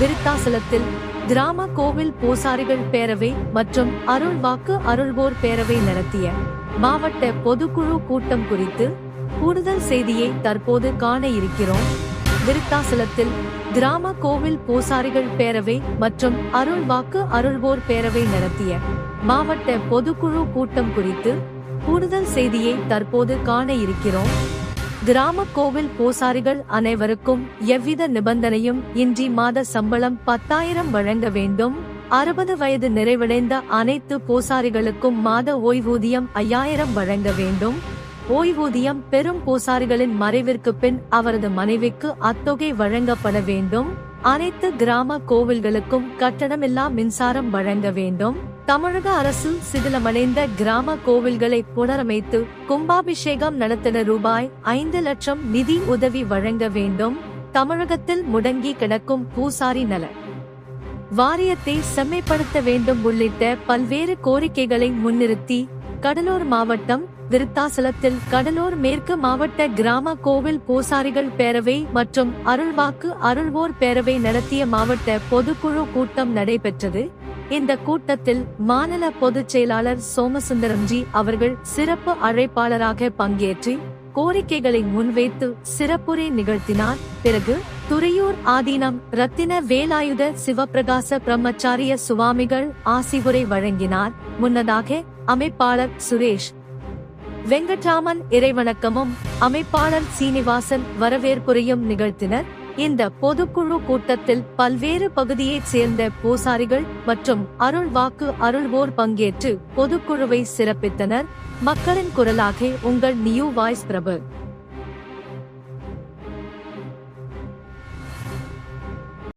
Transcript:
விருத்தாசலத்தில் கிராம கோவில் பூசாரிகள் பேரவை மற்றும் அருள்வாக்கு அருள்வோர் பேரவை நடத்திய மாவட்ட பொதுக்குழு கூட்டம் குறித்து கூடுதல் செய்தியை தற்போது காண இருக்கிறோம். விருத்தாசலத்தில் கிராம கோவில் பூசாரிகள் பேரவை மற்றும் அருள்வாக்கு அருள்வோர் பேரவை நடத்திய மாவட்ட பொதுக்குழு கூட்டம் குறித்து கூடுதல் செய்தியை தற்போது காண இருக்கிறோம். கிராம கோவில் பூசாரிகள் அனைவருக்கும் எவ்வித நிபந்தனையும் இன்றி மாத சம்பளம் பத்தாயிரம் வழங்க வேண்டும். அறுபது வயது நிறைவடைந்த அனைத்து பூசாரிகளுக்கும் மாத ஓய்வூதியம் ஐயாயிரம் வழங்க வேண்டும். ஓய்வூதியம் பெரும் பூசாரிகளின் மறைவிற்கு பின் அவரது மனைவிக்கு அத்தொகை வழங்கப்பட வேண்டும். அனைத்து கிராம கோவில்களுக்கும் கட்டணமில்லா மின்சாரம் வழங்க வேண்டும். தமிழக அரசு சிதிலமடைந்த கிராம கோவில்களை புனரமைத்து கும்பாபிஷேகம் நடத்தின ரூபாய் ஐந்து லட்சம் நிதி உதவி வழங்க வேண்டும். தமிழகத்தில் முடங்கி கிடக்கும் பூசாரி நல வாரியத்தை செம்மைப்படுத்த வேண்டும் உள்ளிட்ட பல்வேறு கோரிக்கைகளை முன்னிறுத்தி கடலூர் மாவட்டம் விருத்தாசலத்தில் கடலூர் மேற்கு மாவட்ட கிராம கோவில் பூசாரிகள் பேரவை மற்றும் அருள்வாக்கு அருள்வோர் பேரவை நடத்திய மாவட்ட பொதுக்குழு கூட்டம் நடைபெற்றது. இந்த கூட்டத்தில் மாநில பொதுச் செயலாளர் சோமசுந்தரம்ஜி அவர்கள் சிறப்பு அழைப்பாளராக பங்கேற்று கோரிக்கைகளை முன்வைத்து சிறப்புரை நிகழ்த்தினார். பிறகு துறையூர் ஆதீனம் ரத்தின வேலாயுத சிவபிரகாச பிரம்மச்சாரிய சுவாமிகள் ஆசிவுரை வழங்கினார். முன்னதாக அமைப்பாளர் சுரேஷ். வெங்கட்ராமன் இறைவணக்கமும் அமைப்பாளர் சீனிவாசன் வரவேற்புரையும் நிகழ்த்தினர். இந்த பொதுக்குழு கூட்டத்தில் பல்வேறு பகுதியைச் சேர்ந்த பூசாரிகள் மற்றும் அருள் வாக்கு அருள்வோர் பங்கேற்று பொதுக்குழுவை சிறப்பித்தனர். மக்களின் குரலாக உங்கள் நியூ வாய்ஸ் பிரபு.